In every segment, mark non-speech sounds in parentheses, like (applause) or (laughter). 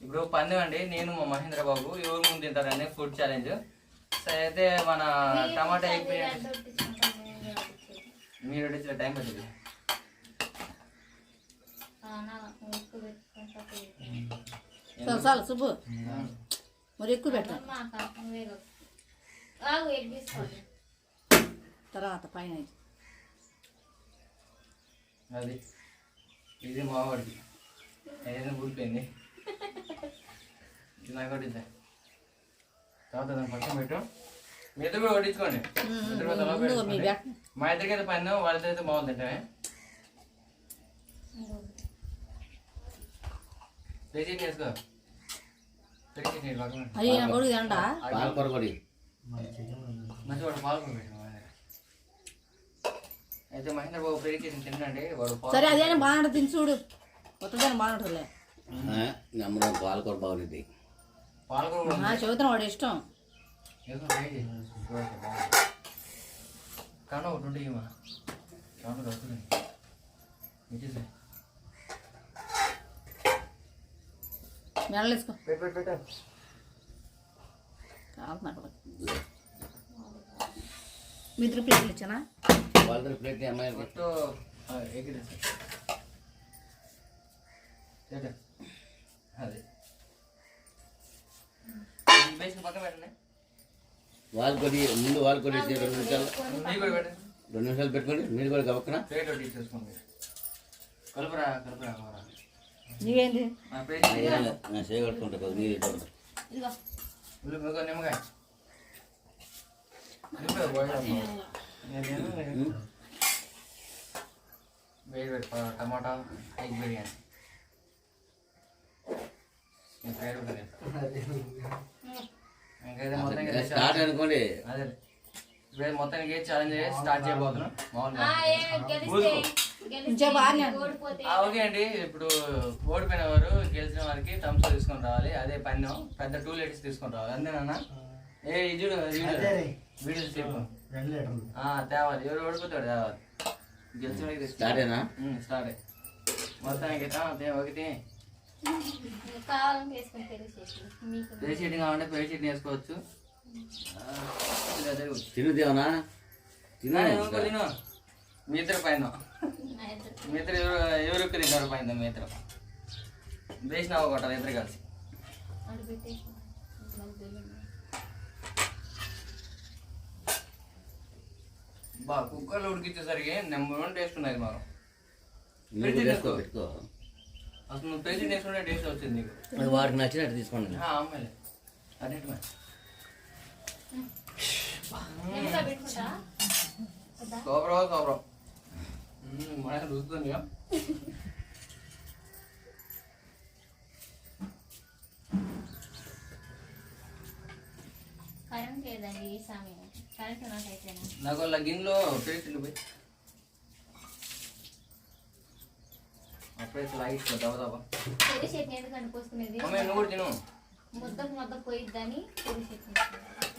ఇప్పుడు పందెం అండి నేను మా మహేంద్ర బాబు ఎవరు ముందు తింటారండి ఫుడ్ ఛాలెంజ్ సరే అయితే మన టమాటా ఎగ్ బిర్యానీ. మీరు వడ్డించిన టైం పడుతుంది? చాలు సుబ్బు. మరి ఎక్కువ పెట్టాలి తర్వాత పైన ఇది. అది ఇది మావాడికి ఏదైనా ఊరిపోయింది. నాకు వడ్డించా తర్వాత దాన్ని పక్కన పెట్టు. మీ ఇద్దరు కూడా వడ్డించుకోండి మీ ఇద్దరికి అయితే పైన వాళ్ళతో అయితే బాగుంది తెచ్చి చేసుకో తెచ్చి నీ పక్కన అయ్యి నా కొడుకు తింటా పాలకూర పొడి మంచి వాడు పాల్గొని పెట్టిన అయితే మహేంద్ర బాబు ప్రేర్ చేసి తినండి. వాడు సరే అదేనా బాగుంటుంది తిని చూడు. కొత్తదాన్ని బాగుంటుందిలే నమ్మడం పాలకూర బాగుంది పాల్గొని కూడా నా చెబుతున్నా వాడు ఇష్టం. కాను ఒకటి ఉంటే ఇవ్వమా కాను వస్తుంది ఇచ్చేసే మెడలేసుకో పెట్టు పెట్టు పెట్టు. కాలుతున్నా కొడుకు మీ ఇద్దరు ప్లేట్లు ఇచ్చానా? పాలకూర ప్లేట్ అమ్మాయి. అది. వాళ్ళు కొద్ది ముందు వాళ్ళు కొద్ది రెండు నిమిషాలు. రెండు నిమిషాలు పెట్టుకోండి మీరు కూడా తీసేసుకోండి. కలుపురా కలుపురా. నీవేంది చేయగలుగుతుంటా కొద్ది నీరు నిమ్మకాయ. టమాటా ఎగ్ బిర్యానీ నేను పేరు కూడా చెప్తా. ఇంకైతే మొత్తం ఇంకా స్టార్ట్ అనుకోండి. అదే. ఇప్పుడు మొత్తానికి ఛాలెంజ్ స్టార్ట్ చేయబోతున్నాం. మామూలుగా. ఓకే అండి. ఇప్పుడు ఓడిపోయిన వారు గెలిచిన వారికి థమ్స్ తీసుకొని రావాలి. అదే పన్ను పెద్ద టూ లీటర్స్ తీసుకొని రావాలి. అంతేనా ఏ ఇది చూడు వీడియో చెప్పు. తేవాలి. ఎవరు ఓడిపోతాడు తేవాలి. గెలిచిన తీసుకు- స్టార్టేనా స్టార్ట్ మొత్తానికి ఒకటి. పేరు షీట్ కావాలంటే పేరు షీట్ వేసుకోవచ్చు. తినుదేవనా ఇంకో తిను. మీ ఇద్దరు పైన. మీ ఇద్దరు ఎవరు ఎవరు తింటారు పైన మీ ఇద్దరు వేసిన అవ్వకొట్టాలి ఇద్దరు కలిసి. బా కుక్కర్లో ఉడికిచ్చేసరికి నెంబర్ వన్ టేస్ట్ ఉన్నది మాకు అసలు నువ్వు పేజీ వేసుకుంటే టేస్ట్ వచ్చింది నీకు. అది వారికి నచ్చినట్టు తీసుకోండి. ఆ, అమ్మాయిలే. సూపర్ సూపర్ మన రుస్తుంది కరెంట్ లేదండి ఈ సమయం. కరెంట్ నాకైతేనా నాకు పోయి. అప్పుడే లైట్ దవ దవ ఎందుకంటే పోసుకునేది? మమ్మీ నువ్వు కూడా తిను. ముద్దకు ముద్ద పోయిద్దని పొడి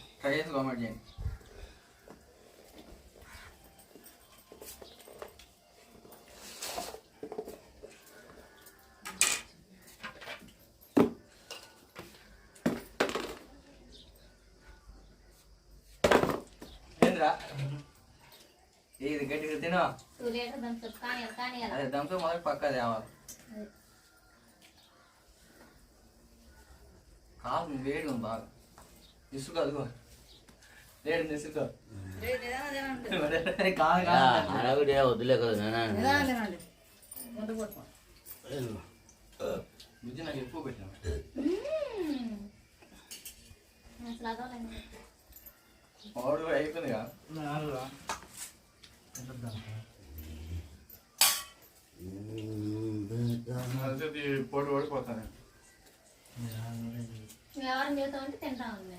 ఈ విధంగా ట్రై చేసి కామెంట్ చేయండి ఏంద్రా ఇది గట్టిగా తినో టూ లీటర్ దంతో ఇసుక అదిగో. వేడి ఇసుక. (laughs) అడవిడే వద్దులే కదా నాకు ఎక్కువ పెట్టినా. కూడా అయిపోయింది పోటీ ఓడిపోతాను ఎవరు మీతో ఉంటే తింటా ఉన్నా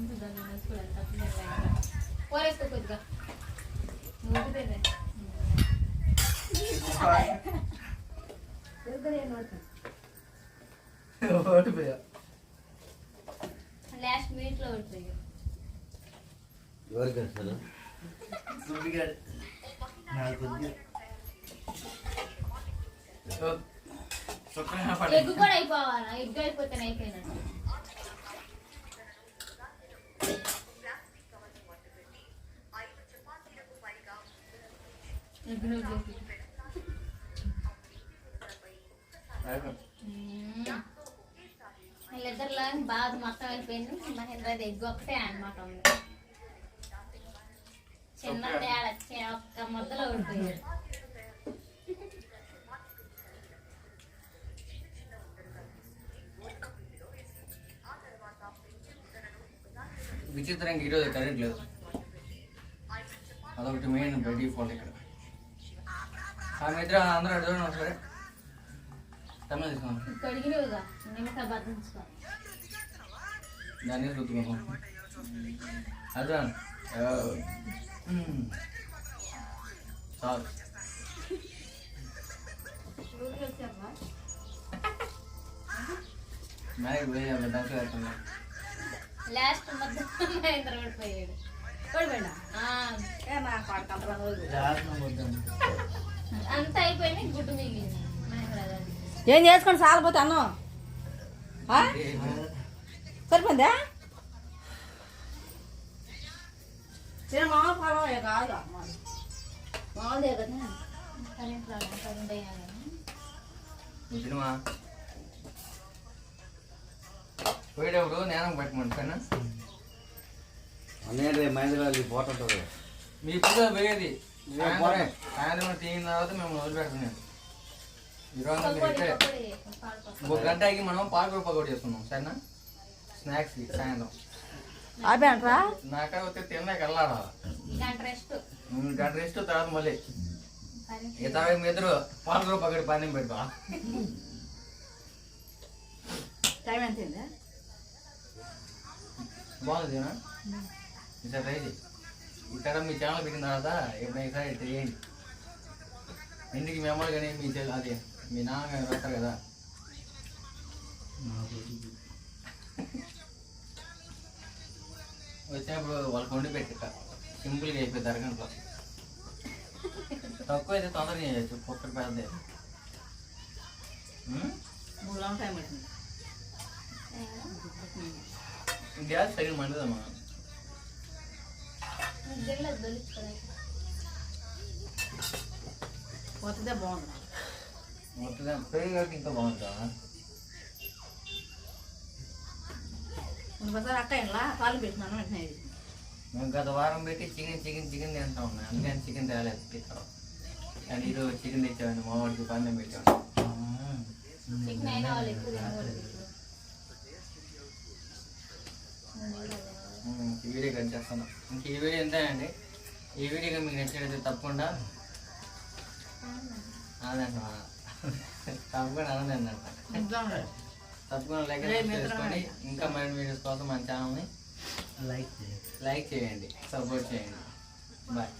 ముందు కొట్టుకుంటుంది నువ్వు చిన్నగా విను వాడితే ఇప్పుడు పేషెంట్ని పోరేసుకో కొద్దిగా నువ్వు ఊపితే ఓడిపోయా లాస్ట్ మినిట్ లో ఓడిపోయి ఎవరికి వేస్తారు సుబ్బిగాడు శుక్రంగా పడి ఎగ్గు కూడా అయిపోవాలా ఎగ్గు అయిపోతేనే అయిపోయినట్టు వీళ్ళిద్దరిలో బాగా మొత్తం అయిపోయింది. మహేంద్రది ఎగ్గు ఒకటే అనమాట ఉంది. చిన్న తేడా ఒక్క ముద్దలో ఓడిపోయాడు విచిత్రంగా ఈరోజు కరెంట్ లేదు. అదొకటి మెయిన్ బై డిఫాల్ట్ ఇక్కడ. ఆమె ఇద్దరు అందరూ అటు చూడండి ఒకసారి తమిళ తీసుకున్నాం కడిగినవుగా నిమ్మకాయ బద్దించుకో దాన్ని రుద్దుకున్నాం అదే చాలు మ్యారేజ్ పోయి డాన్స్ వేస్తున్నాం లాస్ట్ ముద్ద మహేంద్ర ఓడిపోయాడు ఓడిపోయినా ఆ, ఏ నా కొడుకు అంత అయిపోయింది గుడ్డు మిగిలింది. ఏం చేసుకోండి సాలిపోతే అన్నం? ఆ? సరిపోయిందా? మామూలు కాదు మామూలుదే కదా కరెంట్ రావడం కరెంట్ అయ్యాను సినిమా పోయేటప్పుడు నేనం రేపు మహేంద్రాలు పోతుంటుంది మీ ఇప్పుడు పోయేది? సాయంత్రం తీగిన తర్వాత మేము వదిలిపెడుతున్నాం ఈరోజు ఒక గంట ఆగి మనం పాలకూర పకోడీ చేసుకున్నాం సరేనా? స్నాక్స్ సాయంత్రం. ఆపేంట్రా నాక వస్తే తిన్నాక వెళ్ళాడా గంట రెస్ట్. గంట రెస్ట్ తర్వాత మళ్ళీ. ఇతర మీ ఇద్దరు పాలకూర పకోడీ పని పెట్టుకో. టైం ఎంత బాగుంది ఈసారి ట్రై చేయి ఇక్కడ మీ ఛానల్ పెట్టిన తర్వాత ఎప్పుడైనా ఈసారి చేయండి ఇంటికి మీ అమ్మలు కానీ మీ చెల్లి అది మీ నాన్న వస్తారు కదా. వచ్చినప్పుడు వాళ్ళకి వండి పెట్టిక సింపుల్గా అయిపోయింది అరగంటలో. తక్కువ అయితే తొందరగా చేయొచ్చు ఒక్కటి పెద్ద గ్యాస్ సరిగ్గా మండదమ్మా పోతుందే బాగుంది. ఇంకా బాగుంటుందా ఇంకోసారి అక్క ఇలా పాలు పెట్టినాను వెంటనే ఇది. మేము గత వారం పెట్టి చికెన్ చికెన్ చికెన్ తింటా ఉన్నాం. అందుకని చికెన్ తేలేదు తీసుకురావు కానీ ఈరోజు చికెన్ తెచ్చామండి మా వాడికి పందెం పెట్టాము చికెన్ అయినా వాళ్ళు ఎక్కువ ఈ వీడియో కట్ చేస్తాను ఇంక ఈ వీడియో ఎంతేనండి? ఈ వీడియో మీకు నచ్చినట్లయితే తప్పకుండా ఆనందండి తప్పకుండా నిజంగా. తప్పకుండా లైక్. చేసుకోండి. ఇంకా మరిన్ని వీడియోస్ కోసం మన ఛానల్ని లైక్ చేయండి. లైక్ చేయండి. సపోర్ట్ చేయండి. బాయ్.